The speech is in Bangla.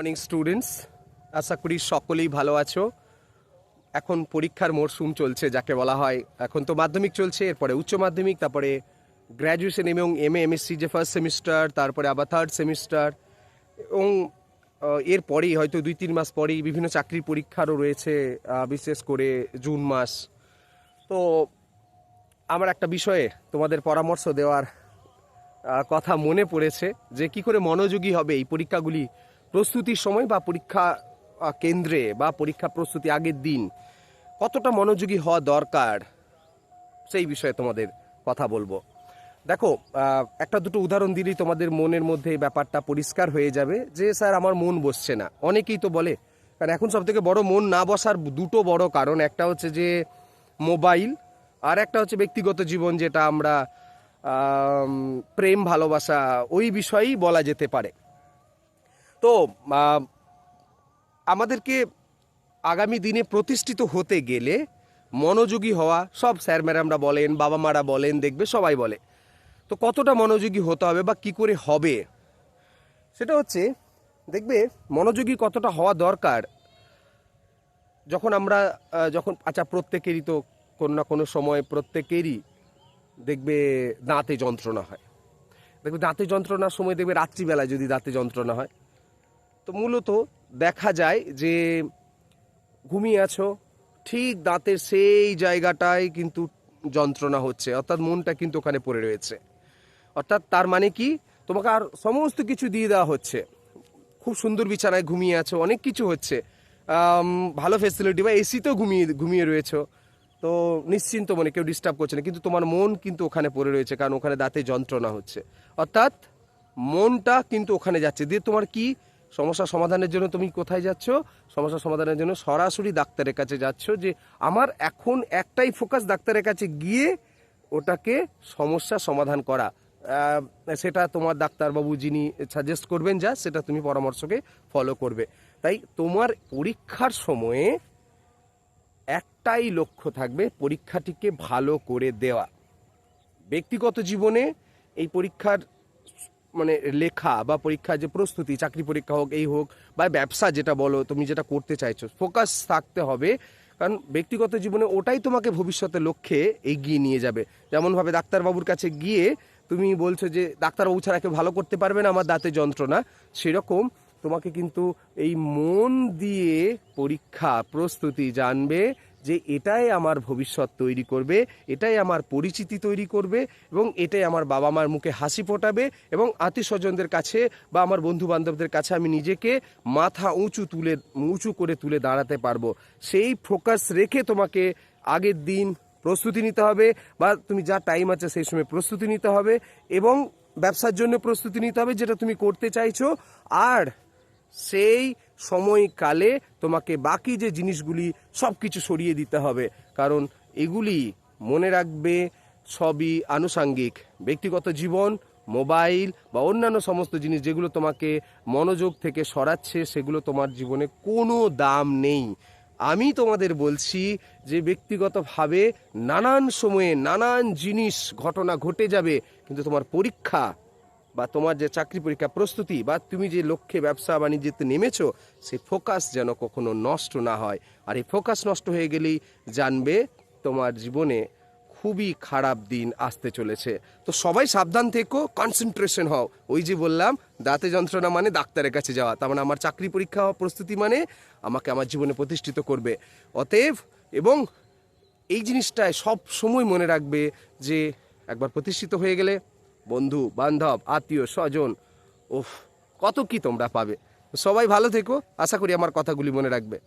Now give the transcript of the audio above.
মর্নিং স্টুডেন্টস আশা করি সকলেই ভালো আছো। এখন পরীক্ষার মরশুম চলছে যাকে বলা হয় এখন তো মাধ্যমিক চলছে এরপরে উচ্চ মাধ্যমিক তারপরে গ্র্যাজুয়েশন এবং এম এ এমএসসি যে ফার্স্ট সেমিস্টার তারপরে আবার থার্ড সেমিস্টার এবং আহ, এরপরেই হয়তো দুই তিন মাস পরেই বিভিন্ন চাকরির পরীক্ষারও রয়েছে বিশেষ করে জুন মাস। তো আমার একটা বিষয়ে তোমাদের পরামর্শ দেওয়ার কথা মনে পড়েছে যে কি করে মনোযোগী হবে এই পরীক্ষাগুলি প্রস্তুতির সময় বা পরীক্ষা কেন্দ্রে বা পরীক্ষা প্রস্তুতি আগের দিন কতটা মনোযোগী হওয়া দরকার, সেই বিষয়ে তোমাদের কথা বলব। দেখো একটা দুটো উদাহরণ দিলেই তোমাদের মনের মধ্যে এই ব্যাপারটা পরিষ্কার হয়ে যাবে যে, স্যার, আমার মন বসছে না। অনেকেই তো বলে, কারণ এখন সব থেকে বড় মন না বসার দুটো বড় কারণ, একটা হচ্ছে যে, মোবাইল আর একটা হচ্ছে ব্যক্তিগত জীবন যেটা আমরা প্রেম, ভালোবাসা, ওই বিষয়েই বলা যেতে পারে। তো আমাদেরকে আগামী দিনে প্রতিষ্ঠিত হতে গেলে মনোযোগী হওয়া, সব স্যার ম্যাডামরা বলেন, বাবা মারা বলেন, দেখবে সবাই বলে। তো কতটা মনোযোগী হতে হবে বা কি করে হবে? সেটা হচ্ছে, দেখবে মনোযোগী কতটা হওয়া দরকার। যখন আমরা যখন আচ্ছা প্রত্যেকেরই তো কোনো না কোনো সময় প্রত্যেকেরই দেখবে দাঁতে যন্ত্রণা হয়। দেখবে দাঁতে যন্ত্রণার সময় দেখবে রাত্রিবেলায় যদি দাঁতে যন্ত্রণা হয় তো মূলত দেখা যায় যে ঘুমিয়ে আছো, ঠিক দাঁতের সেই জায়গাটায় কিন্তু যন্ত্রণা হচ্ছে, অর্থাৎ মনটা কিন্তু ওখানে পড়ে রয়েছে। অর্থাৎ তার মানে কি? তোমাকে আর সমস্ত কিছু দিয়ে দেওয়া হচ্ছে। খুব সুন্দর বিছানায় ঘুমিয়ে আছো, অনেক কিছু হচ্ছে। ভালো ফেসিলিটি বা এসিতেও ঘুমিয়ে ঘুমিয়ে রয়েছো। তো নিশ্চিন্ত মনে, কেউ ডিস্টার্ব করছে না, কিন্তু তোমার মন কিন্তু ওখানে পড়ে রয়েছে, কারণ ওখানে দাঁতে যন্ত্রণা হচ্ছে। অর্থাৎ মনটা কিন্তু ওখানে যাচ্ছে। দিয়ে তোমার কি সমস্যা সমাধানের জন্য তুমি কোথায় যাচ্ছ? সমস্যা সমাধানের জন্য সরাসরি ডাক্তারের কাছে যাচ্ছ যে আমার এখন একটাই ফোকাস ডাক্তারের কাছে গিয়ে ওটাকে সমস্যা সমাধান করা। সেটা তোমার ডাক্তারবাবু যিনি সাজেস্ট করবেন যা, সেটা তুমি পরামর্শকে ফলো করবে। তাই তোমার পরীক্ষার সময়ে একটাই লক্ষ্য থাকবে, পরীক্ষাটিকে ভালো করে দেওয়া। ব্যক্তিগত জীবনে এই পরীক্ষার মানে লেখা বা পরীক্ষার যে প্রস্তুতি, চাকরি পরীক্ষা হোক, এই হোক বা ব্যবসা যেটা বলো, তুমি যেটা করতে চাইছো ফোকাস থাকতে হবে। কারণ ব্যক্তিগত জীবনে ওটাই তোমাকে ভবিষ্যতের লক্ষ্যে এগিয়ে নিয়ে যাবে। যেমনভাবে ডাক্তারবাবুর কাছে গিয়ে তুমি বলছো যে, ডাক্তারবাবু ছাড়া কেউ ভালো করতে পারবে না, আমার দাঁতে যন্ত্রণা। সেরকম তোমাকে কিন্তু এই মন দিয়ে পরীক্ষা, প্রস্তুতি জানবে। যে এটাই আমার ভবিষ্যৎ তৈরি করবে, এটাই আমার পরিচিতি তৈরি করবে এবং এটাই আমার বাবা মার মুখে হাসি ফোটাবে এবং আত্মীয় স্বজনদের কাছে বা আমার বন্ধু বান্ধবদের কাছে আমি নিজেকে মাথা উঁচু তুলে, উঁচু করে তুলে দাঁড়াতে পারব। সেই ফোকাস রেখে তোমাকে আগের দিন প্রস্তুতি নিতে হবে বা তুমি যা টাইম আছে সেই সময় প্রস্তুতি নিতে হবে এবং ব্যবসার জন্য প্রস্তুতি নিতে হবে যেটা তুমি করতে চাইছো। আর সেই সময়কালে তোমাকে বাকি যে জিনিসগুলি সব কিছু সরিয়ে দিতে হবে। কারণ এগুলি মনে রাখবে সবই আনুষাঙ্গিক। ব্যক্তিগত জীবন, মোবাইল বা অন্যান্য সমস্ত জিনিস যেগুলো তোমাকে মনোযোগ থেকে সরাচ্ছে, সেগুলো তোমার জীবনে কোনো দাম নেই। আমি তোমাদের বলছি যে ব্যক্তিগতভাবে নানান সময়ে নানান জিনিস, ঘটনা ঘটে যাবে, কিন্তু তোমার পরীক্ষা বা তোমার যে চাকরি পরীক্ষা প্রস্তুতি বা তুমি যে লক্ষ্যে ব্যবসা বাণিজ্যতে নেমেছো, সে ফোকাস যেন কখনো নষ্ট না হয়। আর এই ফোকাস নষ্ট হয়ে গেলেই জানবে তোমার জীবনে খুবই খারাপ দিন আসতে চলেছে। তো সবাই সাবধান থেকো কনসেন্ট্রেশন হও। ওই যে বললাম, দাঁতে যন্ত্রণা মানে ডাক্তারের কাছে যাওয়া। তার মানে আমার চাকরি পরীক্ষা হওয়া প্রস্তুতি মানে আমাকে আমার জীবনে প্রতিষ্ঠিত করবে। অতএব এবং এই জিনিসটায় সব সময় মনে রাখবে যে একবার প্রতিষ্ঠিত হয়ে গেলে বন্ধু, বান্ধব, আত্মীয়, স্বজন। ওফ কত কি তোমরা পাবে। সবাই ভালো থেকো, আশা করি আমার কথাগুলি মনে রাখবে।